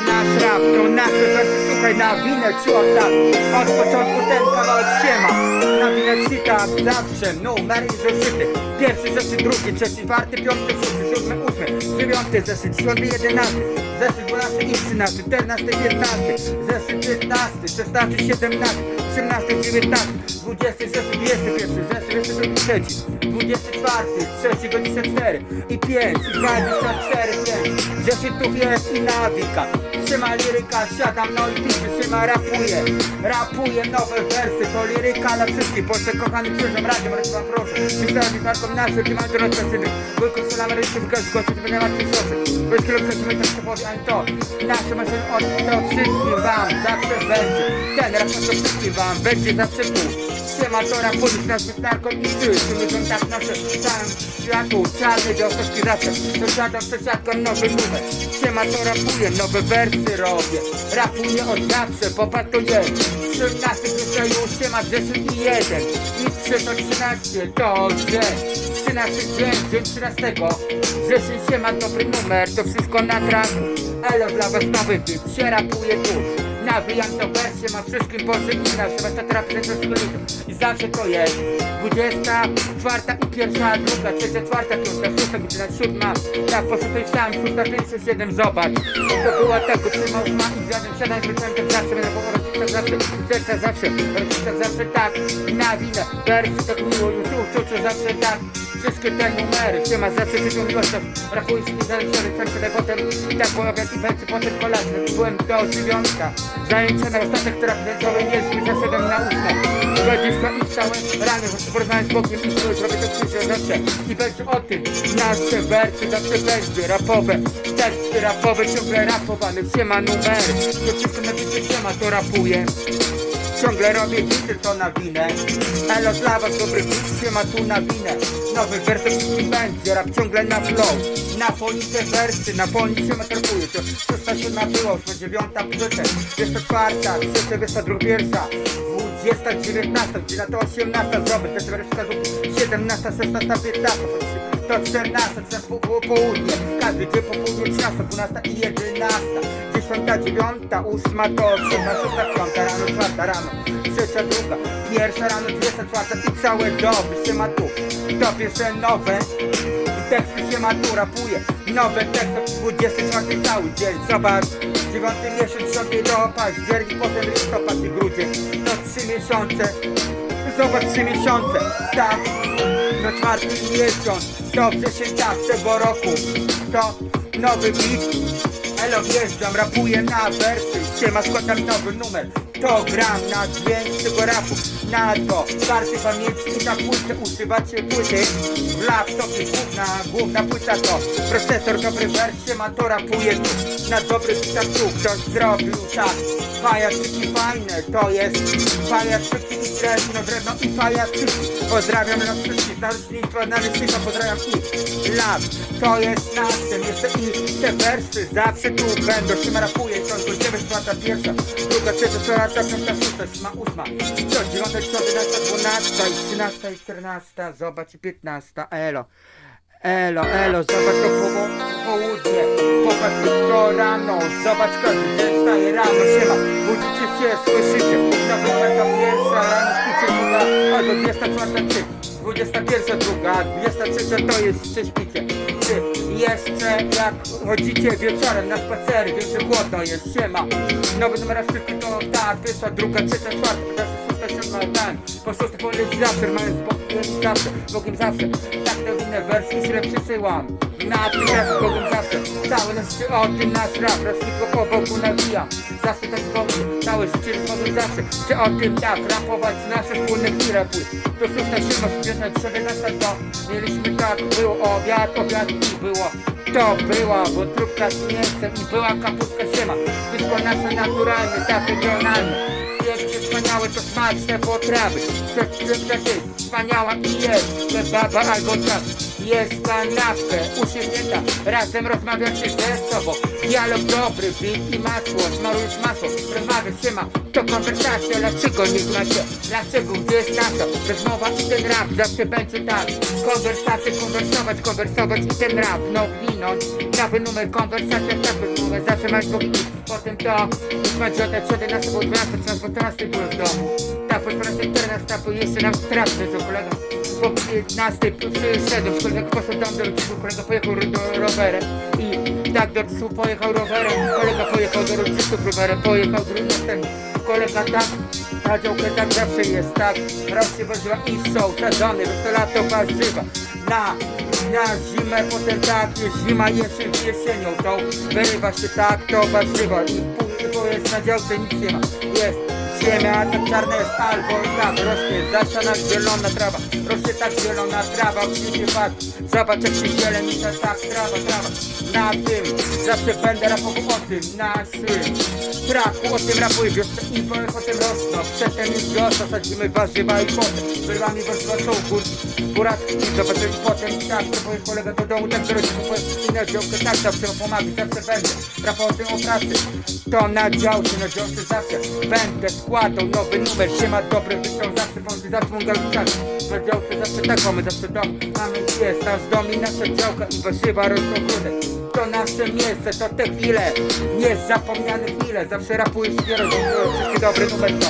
nasz rap, to nasze wersy, słuchaj, na winę ci oddam. Od początku ten kawałek siema Na winę ci tak zawsze, numer i zeszyty Pierwszy zeszyt, drugi, trzeci, czwarty, piąty, szósty, siódmy, ósmy Dziewiąty zeszyt, dziesiąty, jedenasty Zeszyt dwunasty i trzynasty, czternasty, piętnasty. Zeszyt piętnasty, szesnasty, siedemnasty Osiemnasty, dziewiętnasty. Dwudziesty zeszyt, dwudziesty pierwszy, zeszyt, dwudziesty drugi, trzeci. Dwudziesty czwarty, trzeci, dwadzieścia cztery. I pięć, i dwadzieścia cztery, pięć. Zeszytów jest i nawika. Trzyma liryka, siadam no i piszę, trzyma rapuje. Rapuje nowe wersy, to liryka dla wszystkich. Polsce kochany krzyżem, radiem, ale wam proszę. Myślałem, marką nasze, gdzie mam dorosłe syny Wujku, strzelamy ręce, wykaz, zgłosić, nie martwić proszę Bez chwilę przesłuchaj, tak się powie, to Nasze maszyny od to wszystkim wam zawsze będzie. Ten rap to wszystkim wam będzie zawsze tu. Siema to rapunek, nasz narko i ty Czyli są tak nasze całym światu. Czarny do wszystkich zawsze To żaden przesiadką nowy numer. Siema to rapuję, nowe wersy robię. Rapuję od zawsze, popatrz to jest 13 jeszcze już siema grzeszyk i jeden. I 3 to 13 to że 13 dzień, dzień 13 Grzeszyk siema dobry numer, to wszystko na traku Elo dla was nowy beat, się rapuje tu Nawijam to wersję, mam wszystkim Boże inna Trzeba to do szkoły I zawsze to jest 24 i pierwsza, druga, trzecia, czwarta, piąta, szósta, godzina siódma. Tak, po prostu sam, szósta, pięćset, siedem, zobacz. To była tak, utrzymał ma i zjadłem, siadam, wróciłem tak zawsze Będę po rodzicach zawsze, serca zawsze Rodzicach zawsze tak, na winę Wersy tak miło, już uczucie zawsze tak Wszystkie te numery, się ma zawsze miłość Rapuję się nie zależy, tak sobie potem I tak po obiad i potem kolację. Byłem do dziewiątka. Zajęcia na ostatek terapeutyczny jest mi za 7 na 8 20 i całe rany Porównałem z Bogiem i coś robię to krzyże zawsze I będzie o tym Nasze wersy zawsze będzie rapowe. Teksty rapowe ciągle rapowane Siema numery. To wszystko na bicie siema to rapuje Ciągle robię bity to na winę. Elo dla was dobry się ma tu na winę. Nowy werset wszystkim będzie, rap ciągle na flow. Na policie wersy, na policie metrokuje To szósta, siódma ósma, dziewiąta, przyczę Jeszcze czwarta, trzecia, wiesta, druga, pierwsza. Dwudziesta, dziewiętnasta, to osiemnasta. Zrobię te wskazówki. Siedemnasta, szesnasta, piętnasta To czternasta, to po, po, południe. Każdy dzień po południu, trzynasta, dwunasta i jedenasta. Dziesiąta, dziewiąta, ósma to siódma, szósta, piąta Rano, czwarta, rano, trzecia, druga. Pierwsza rano, dwudziesta, czwarta i całe doby się ma tu To pierwsze nowe Teksty się ma tu rapuje Nowe teksty, 24 cały dzień. Zobacz, 9 miesiąc, 10 do październik Potem listopad i grudzień. To 3 miesiące Zobacz, 3 miesiące. Tak, no czwarty miesiąc To wrzesień tak, tego roku. To nowy beat. Elo wjeżdżam, rapuję na wersy. Siema, składam nowy numer. To gram na dźwięk tego rapu Na to karty pamięci na płytę Używacie płyty. W laptopie główna, główna płyta to Procesor dobry wers, siema to rapuje tu. Na dobry bitach tu ktoś zrobił tak Pajacyki fajne, to jest Pajacyki i drewno, drewno i pajacyki Pozdrawiam nas wszystkich, narocznictwo, narocznictwo, pozdrawiam i lat. To jest nasze, jeszcze i te wersy zawsze tu będą. Się rapuje, to jest dziewięć, czwarta, pierwsza Druga, trzecia, czwarta, piąta, szósta, siódma, ósma. Co, dziewiąta, jedenasta, dwunasta i trzynasta i czternasta Zobacz i piętnasta, elo Elo, elo, zobacz to po, południe Popatrz to rano. Zobacz każdy dzień wstaje rano Siema, budzicie się, słyszycie Nowy taka pierwsza rano śpicie druga Albo 24 ty 21 druga 23 to jest czy śpicie. Czy jeszcze jak chodzicie wieczorem na spacery Wiem, że głodno jest, siema. Nowy numer wszystkie to ta, pierwsza, druga, trzecia, czwarta Pierwsza, szósta, siódma, ten Po szóste poleć zawsze, Bogiem zawsze Bogiem zawsze. Tak te inne wersy źle przysyłam Na tym Bogiem zawsze. Nasz życie o tym nasz rap tylko po boku nawijam Zawsze tak z Bogiem Całe życie Bogiem zawsze. Chcę o tym tak rapować Nasze wspólne chwile pójść To szósta, siódma, siódma, siedemnasta to Mieliśmy tak, było obiad, obiad i było. To była wątróbka z mięsem i była kapustka siema. Wszystko nasze naturalne, tak regionalne wspaniałe to smaczne potrawy. Przepiękna ty, wspaniała i jest. Te baba albo czas Jesz kanapkę, uśmiechnięta. Razem rozmawiacie ze sobą. Dialog dobry, beat i masło. Smarujesz masło, rozmawiasz się ma To konwersacja, dlaczego nie znacie? Dlaczego, gdzie jest nasza Rozmowa i ten rap, zawsze będzie tak. Konwersacje, konwersować, konwersować i ten rap. No winąć, nowy numer, konwersacja, tak numer Zawsze masz go Potem to, ósma, dziewiąta, czternasta, było dwunasta, trzynasta, czternasta byłem w domu. Tak, po dwunastej, czternasta, bo jeszcze nam straszny, co kolega po 15 przyszedłem, kolega poszedł tam do rodziców, kolega pojechał do rowerem i tak do rodziców pojechał rowerem, kolega pojechał do rodziców rowerem, pojechał drugi następny, kolega tak, ta działka tak zawsze jest, tak, rośnie warzywa i są sadzone, to lato warzywa, na, na zimę, potem tak, jest zima, jeszcze jesienią, to wyrywa się tak, to warzywa i później to jest na działce nic nie ma, jest Ziemia tak czarna jest albo tak rośnie. Zasiana zielona trawa Rośnie tak zielona trawa, gdzie się patrz Zobacz jak się zielenica, tak trawa, trawa. Na tym zawsze będę rapował o tym naszym traku O tym rapuję wiosnę i powiem o tym rosną. Przedtem już wiosna, sadzimy warzywa i potem. Wyrwami warzywa są gór Buratki zobaczyli potem. Tak To powiem kolega do domu, tak do rodziców powiem inne działkę Tak zawsze pomagać, zawsze będę. Rapował o tym o pracy. To na działce, na działce zawsze. Będę składał nowy numer Siema dobry, wyszło zawsze Bądź zawsze mógł galoczać Na działce zawsze tak mamy, zawsze dom. Mamy jest nasz dom i nasza działka I warzywa rosną górę To nasze miejsce, to te chwile Niezapomniane chwile Zawsze rapuję śpiewać Wszystkie dobry numer to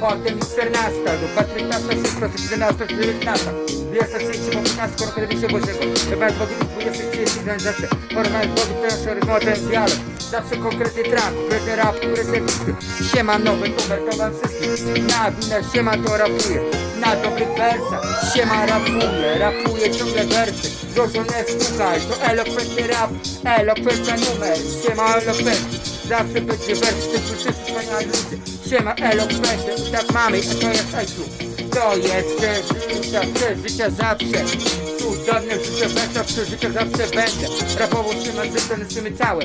Potem i 14, do 15, 16, 17, 19 230 po 15, roku się Bożego Chyba jest Bogiem 20, 30, więc zawsze z Bogiem, to nasze jest dialog Zawsze konkretny track, konkretny rap, konkretny bity Siema nowy numer, to wam wszystkim. Na winę, siema to rapuje Na dobrych wersach, siema rapuje Rapuje ciągle wersy Złożone słuchaj, to elokwentny rap Elokwentny numer, siema elokwentny Zawsze będzie wers, ty wszyscy wspaniali ludzie. Siema elokwentny, i tak mamy, a to jest IQ To jest przeżycia, przeżycia zawsze Cudowne życie wersa, przeżycia zawsze będę Rapowo trzyma życie, nosimy całe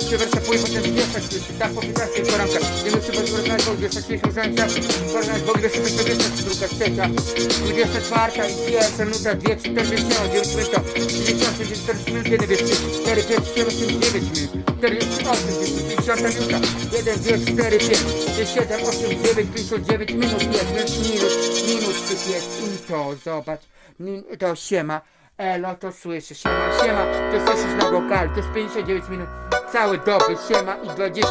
życie wersa pływa, potem zwieszać się Tak po 15 poranka Nie wiem, czy będzie rozmawiać Bóg, wiesz, jeśli użyłem zawsze Porównać Bóg, wiesz, to wiesz, druga, trzecia 24 i pierwsza minuta, 2, 4, 5, 9 minut 38, 40 minut, 1, 2, 3, 4, 5, 7, 8, 9 minut 48, 50 minuta 1, 2, 4, 5, 7, 8, 9, 59 minut jest, minut, minut tych jest i to, zobacz, to siema, elo, to słyszysz, siema, siema, to słyszysz na wokal, to jest 59 minut, całe doby, siema i 20,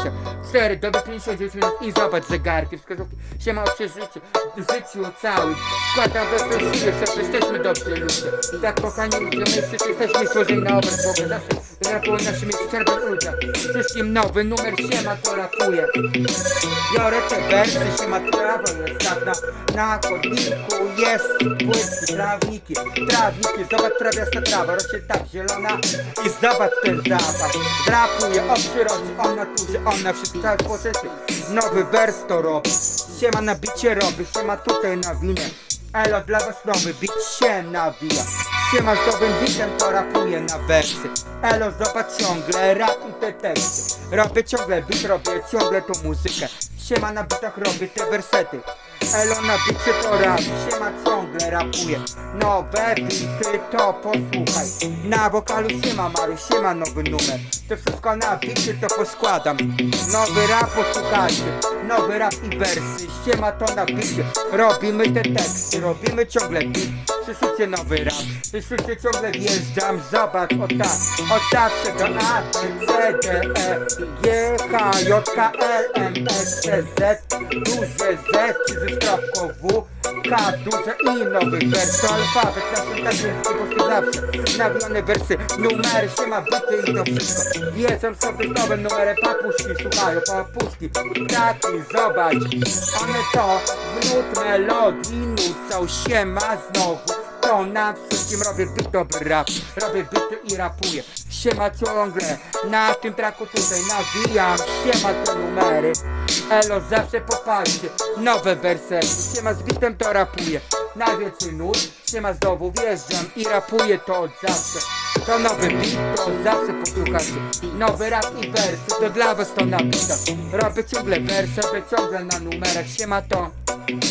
4 doby, 59 minut i zobacz zegarki, wskazówki, siema o przeżyciu, życiu całym, składam we wszystkie, że jesteśmy dobrzy ludzie, tak kochani ludzie, my wszyscy jesteśmy stworzeni na obraz Boga, zawsze rapują naszymi czerwonymi ludziach, wszystkim nowy numer siema to rapuje, Biorę te wersy, się ma trawa jest tak na, chodniku jest płytki, trawniki, trawniki, zobacz trawiasta trawa, rośnie tak zielona. I zobacz ten zapach, drapuje o przyrodzie, o naturze, o na wszystkim całym społeczeństwie, nowy wers to robi, się ma na bicie robi, się ma tutaj na winie, elo dla was nowy bit się nawija, się ma z nowym bitem to rapuje na wersy, elo zobacz ciągle i te teksty, robię ciągle bit, robię ciągle tą muzykę, Siema na bitach robię te wersety. Elo na bicie to rap, siema ciągle rapuje Nowe bity to posłuchaj. Na wokalu siema Maru, siema nowy numer. To wszystko na bicie to poskładam. Nowy rap posłuchajcie Nowy rap i wersy, siema to na Robimy te teksty, robimy ciągle bit Słyszycie nowy rap, słyszycie ciągle wjeżdżam Zobacz o tak, od zawsze do A, C, D, E G, H, J, K, L, M, S, T, Z Duże Z, czy z kropką W K, duże I, nowy wers. To alfabet, naszym językiem polskie zawsze Nawijane wersy, numery, siema bity i to wszystko. Wiedzą sobie z nowym numerem papuszki Słuchają papuszki, taki zobacz One to w nut melodii nucą Siema znowu to na wszystkim robię bit dobry rap Robię bity i rapuję. Siema ciągle Na tym traku tutaj nawijam. Siema te numery Elo zawsze popatrzcie Nowe wersety Siema z bitem to rapuję. Najwięcej nut Siema znowu wjeżdżam i rapuję to od zawsze. To nowy beat to zawsze posłuchacie. Nowy rap i wersy To dla was to napisam Robię ciągle wersy Robię ciągle na numerach. Siema to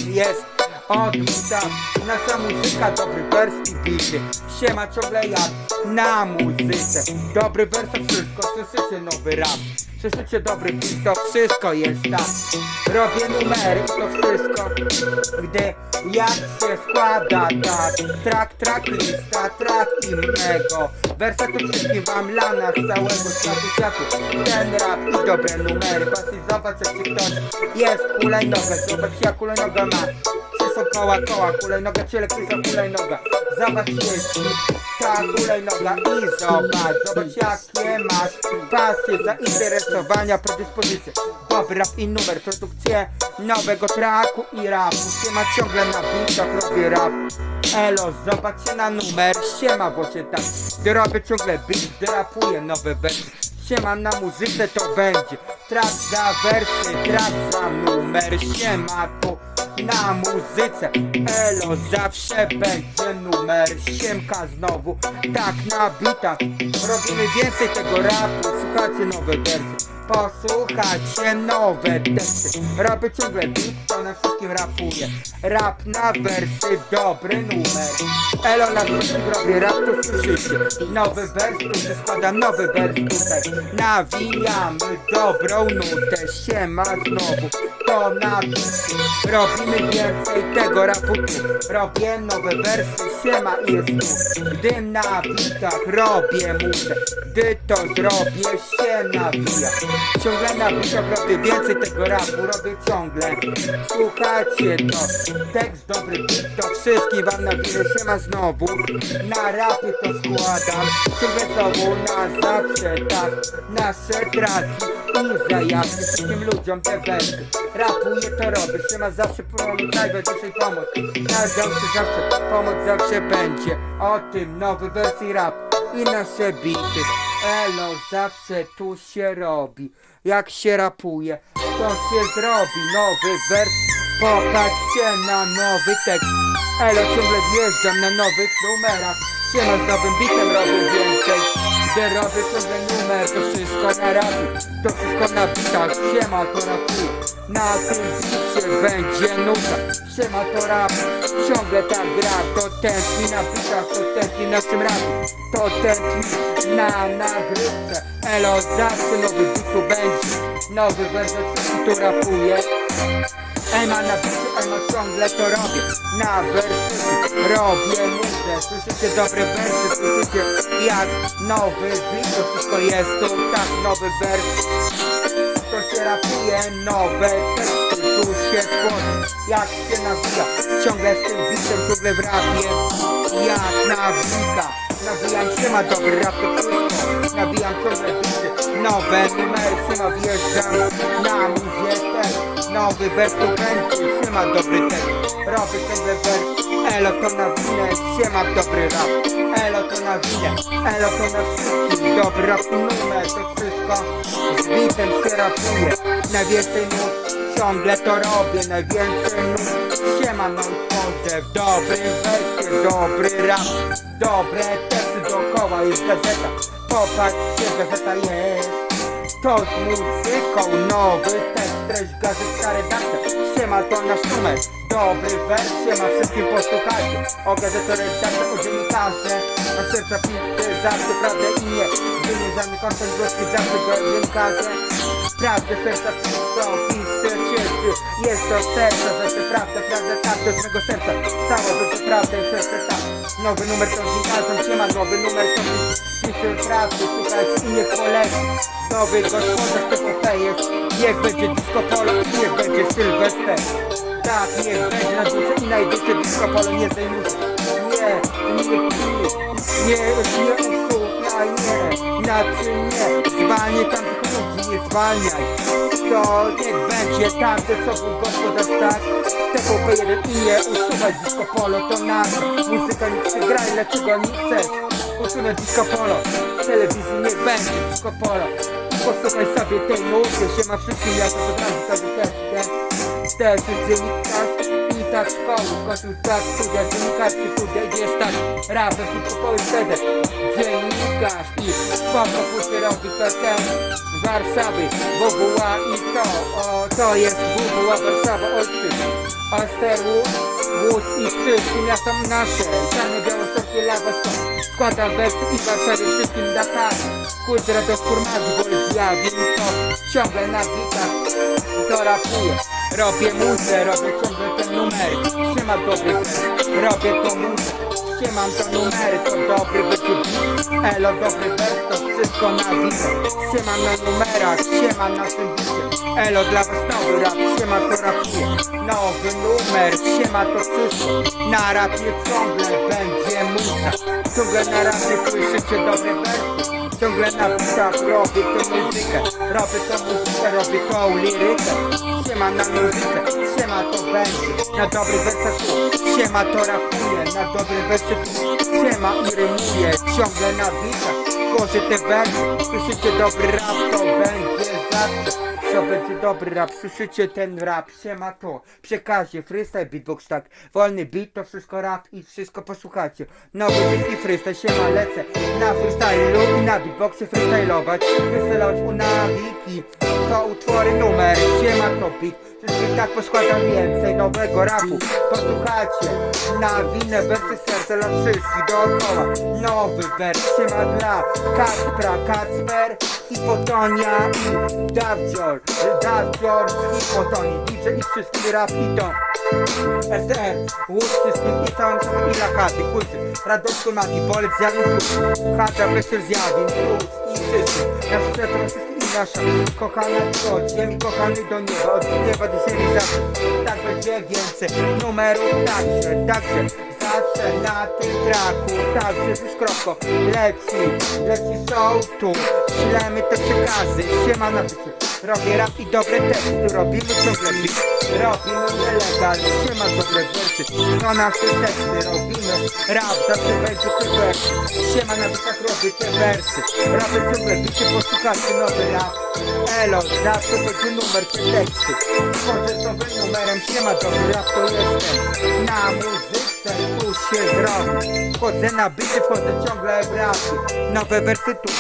jest Odmuta, nasza muzyka, dobry wers i bity Siema ciągle jak na muzyce. Dobry wers to wszystko, słyszycie nowy rap. Słyszycie dobry beat, to wszystko jest tak. Robię numery, to wszystko Gdy jak się składa tak. Track, track, lista, track innego. Wersa to wszystkim wam lana z całego światu, światu. Ten rap i dobre numery. Patrzcie, zobacz jak ktoś jest hulajnoga Zobacz jak hulajnoga ma Wszystko koła, koła, hulajnoga, ciele, kryza, hulajnoga. Zobacz jeśli ta hulajnoga i zobacz Zobacz jakie masz pasje, zainteresowania, predyspozycje. Dobry rap i numer, produkcje nowego tracku i rapu. Siema ciągle na bitach robię rap. Elo, zobaczcie na numer, siema właśnie tak Gdy robię ciągle beat, gdy rapuję nowe wersy Siema na muzyce to będzie. Trap za wersy, trap za numer. Siema tu na muzyce. Elo zawsze będzie numer Siemka znowu Tak na bitach Robimy więcej tego rapu Słuchacie nowe wersy Posłuchajcie nowe teksty Robię ciągle beat, to na wszystkim rapuję Rap na wersy, dobry numer. Elo na wszystkim robię rap, to słyszycie. Nowy wers, tu się składa nowy wers tutaj. Nawijamy dobrą nutę Siema znowu, to na Robimy więcej tego rapu. Tu Robię nowe wersy, siema i jest tu. Gdy na bitach robię muszę Gdy to zrobię się nawija Ciągle na bitach robię więcej tego rapu Robię ciągle. Słuchajcie to Tekst dobry to wszystkim wam nawiję Siema znowu. Na rapy to składam Ciągle znowu na zawsze tak. Nasze traki i zajawki Wszystkim ludziom te wersy Rapuję to robię Siema zawsze pomoc Najważniejszej pomoc. Na zawsze zawsze Pomoc zawsze będzie. O tym nowy wersji rap I nasze bity Elo zawsze tu się robi. Jak się rapuje To się zrobi nowy wers. Popatrzcie na nowy tekst. Elo ciągle wjeżdżam na nowych numerach Siema z nowym bitem robię więcej. Gdy robię ciągle numer To wszystko na rapu To wszystko na bitach. Siema to rapuję Na tym bicie będzie nuta. Siema to rap. Ciągle ta gra. To tętni na bitach To tętni na tym rapu To tętni na nagrywce. Elo zawsze nowy bit tu będzie. Nowy wersja tu rapuje Ema na bicie, ema ciągle to robię. Na wersy robię muzę Słyszycie dobre wersy, słyszycie jak nowy beat. To wszystko jest tu, tak nowy wers. To się rapuje nowe teksty Tu się tworzy, jak się nawija? Ciągle z tym bitem, ciągle w rapie. Jak nawika? Nawijam się ma dobry rap to wszystko. Nawijam ciągle bity Nowe numery się ma Na muzie Nowy wers tu będzie się ma dobry tekst Robię ciągle wers Elo to na winę się ma dobry rap. Elo to na winę Elo to na wszystkim. Dobry rap numer to wszystko. Z bitem się rapuje Najwięcej nut Ciągle to robię, najwięcej nut. Siema no wchodzę w dobry wersję, dobry rap. Dobre teksty dookoła jest gazeta. Popatrzcie, gazeta jest To z muzyką, nowy tekst, treść gazetka, redakcja Siema to nasz numer, dobry wers Siema wszystkim posłuchajcie O gazetę, redakcja, o dziennikarze Na serca pity, zawsze prawdę i nie. Wymierzamy kontent głoski, zawsze dziennikarze Prawdę serca wszystko pisze Jest to serce, że to prawda, prawda tak do swego serca Cała rzecz prawda i serce tak Nowy numer to dziennikarzem, nie ma nowy numer to pisze prawdy Słuchajcie i niech poleci Nowy gospodarz to jest Niech będzie disco polo, niech będzie sylwester. Tak, niech będzie na dwójce i najwyższe disco polo Nie zajmuj się, nie, nie, nie, nie, nie usuwaj, nie Znaczy nie, zwalniaj tamtych ludzi, nie zwalniaj To niech będzie tamte co był gospodarz tak TVP1 i nie usuwać disco polo To nasze, muzyka niech się gra ile czego nie chcesz Usunę disco polo, w telewizji niech będzie disco polo Posłuchaj sobie tej nuty, się ma wszystkim ja to od razu tak też, też, też jest dziennikarz tak szkoły, skończył tak studia, dziennikarskie studia, gdzie jest tak rapem, hip-hopowy wtedy Dziennikarz i spoko robi PTM z Warszawy WWA i to, o, to jest WWA Warszawa, ojczyzn Osterłód, Łódź i wszystkie miasta nasze Stany Białostockie, Lawa, Stąd Składam wersy i Warszawie wszystkim Dakar Kurde, do kurmazy, bo jest ja, więc to ciągle na bitach To robię muzę, robię ciągle ten numer. Siema dobry wers, robię to muzę. Siemam to numery, to dobry wyczuć Elo, dobry wers, to wszystko na widzę Siemam na numerach, siema na tym bicie. Elo, dla was nowy rap, siema to rapuję Nowy numer, siema to wszystko. Na rapie ciągle będzie muza. Ciągle na rapie słyszycie dobre wersy Ciągle na bitach robię tę muzykę. Robię tę muzykę, robię tą lirykę. Siema na muzykę, siema to będzie. Na dobry wersach tu, siema to rapuje. Na dobry wersy tu, siema i rymuje. Ciągle na bitach, tworzę te wersy Słyszycie dobry rap, to będzie zawsze to będzie dobry rap, słyszycie ten rap, siema to Przekazie, freestyle, beatbox tak Wolny beat to wszystko rap i wszystko posłuchajcie. Nowy beat i freestyle, siema lecę Na freestylu i na beatboxie freestylować Freestylować u nawiki To utwory numer, siema to beat Wszystkich tak poskładam więcej nowego rapu. Posłuchajcie, na winę wersy serca dla wszystkich dookoła. Nowy wers, siema dla Kacpra, Kacper Hipotonia i Dawdzior Dawdzior z Hipotonii DJ i wszystkim rap to SR, łódź wszystkim i całym i lakaty Kulty, radosku mati, bolec zjawin plus Chata, zjawin plus i Ja życzę to wszystkim i nasza kochana od kochany do nieba Od nieba do ziemi zawsze. Tak będzie więcej numerów także, także Zawsze na tym traku, także już kroko Leci, leci są tu. Ślemy te przekazy, siema na bycie Robię rap i dobre teksty, robimy ciągle beat Robimy nielegal, siema dobre wersy To nasze teksty, robimy. Rap, zawsze będzie te wersy Siema na bitach robię te wersy. Robię ciągle bicie, posłuchajcie nowy rap. Elo, zawsze będzie numer te teksty. Wchodzę z nowym numerem, siema dobry rap to jestem Na muzyce tu się zrobi. Wchodzę na bity, wchodzę ciągle w rapy. Nowe wersy tu,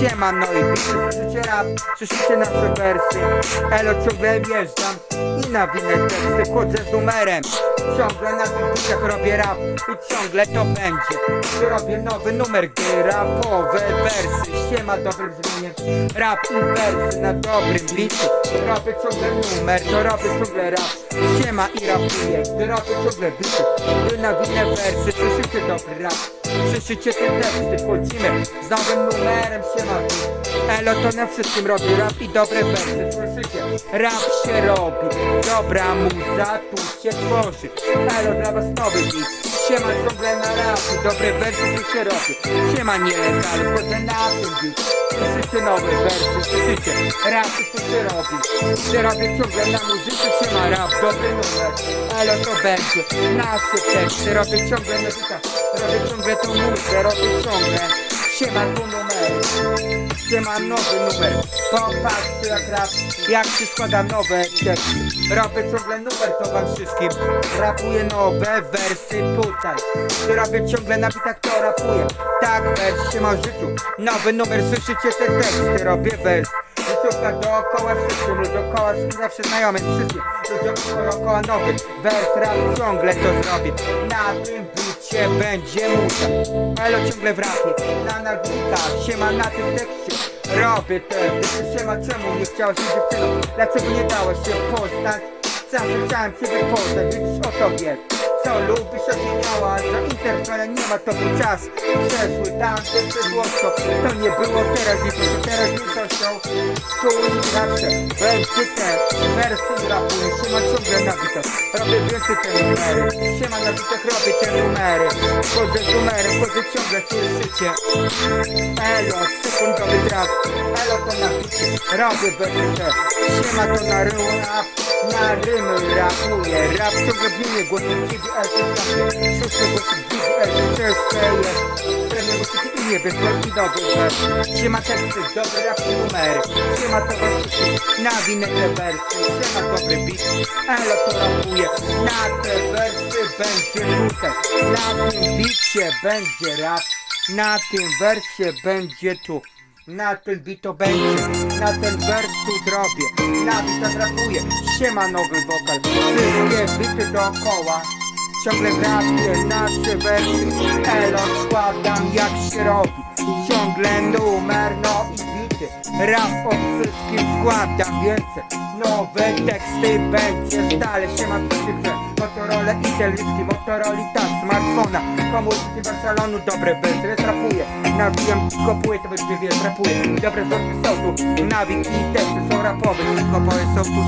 siema no i bity. Słyszycie rap, słyszycie nasze wersy Elo, ciągle wjeżdżam i na winę teksty Wchodzę z numerem. Ciągle na tych robię rap i ciągle to będzie. Gdy robię nowy numer, gdy rapowe wersy. Siema dobre brzmienie Rap i wersy na dobrym bitu Robię ciągle numer, to robię ciągle rap. Siema i rapuję, gdy robię ciągle bity Gdy na winę wersy, słyszycie dobry rap. Słyszycie te teksty, wchodzimy z nowym numerem. Siema Elo to na wszystkim robi rap i dobre wersy Słyszycie? Rap się robi Dobra muza tu się tworzy. Elo dla was nowy beat Siema ciągle na rapy Dobre wersy tu się robi. Siema nielegal Wchodzę na tym beat Słyszycie nowe wersy Słyszycie? Rap tu się robi. Gdy robię ciągle na muzyce Siema rap Dobry numer. Elo to będzie Nasze teksty Robię ciągle na bitach Robię ciągle tą muzę Robię ciągle Siema tu numer. Siema nowy numer? Popatrzcie jak rap Jak się składa nowe teksty Robię ciągle numer to wam wszystkim. Rapuję nowe wersy tutaj. Robię ciągle na bitach to rapuję. Tak wers się ma życiu. Nowy numer słyszycie te teksty? Robię wers. Życiówka dookoła wszystkim dookoła zawsze znajomy. Wszystkim ludzie dookoła nowy Wers. Rap ciągle to zrobię Na tym bicie będzie muza Elo ciągle w rapie Na nagłówkach Siema na tym tekście. Robię te bity Siema czemu nie chciałaś się dziewczyną. Dlaczego nie dałaś się poznać? Zawsze chciałem ciebie poznać Widzisz o tobie co lubisz odmieniała Za interfere nie ma to był czas Przeszły. Tamte przeszłością To nie było teraz jest to teraz większością Tu i zawsze Będzie te wersy rapuję Siema ciągle na bitach Robię więcej te numery Siema na bitach robię te numery. Wchodzę z numerem, wchodzę ciągle słyszycie Elo, sekundowy trap Elo to na bicie Robię wersy Siema to na rap Na rymy rapuję. Rap ciągle bije głosem ciebie Słyszę głosy jest Pewnie głosy i nie bez i dobry wers Siema teksty, dobry rap numery Siema towarzyszu, na winę te wersy Siema dobry beat, elo to rapuje Na te wersy będzie tutaj Na tym bicie będzie rap Na tym wersie będzie tu na ten bit to będzie, na ten wers tu zrobię Na bit to rapuję, siema nowy wokal Wszystkie bity dookoła Ciągle rapie nasze wersy Elo składam jak się robi. Ciągle numer, no i bity. Rap o wszystkim składam więcej Nowe teksty będzie stale Siema wszyscy Motorola i telewizji, Motorola tak, smartfona. Komórki Barcelonu, dobre bez, więc rapuję Nawijam, kopuję, to będzie wiesz, rapuję Dobre wzorki są tu, nawik i teksty są rapowe Tylko są tu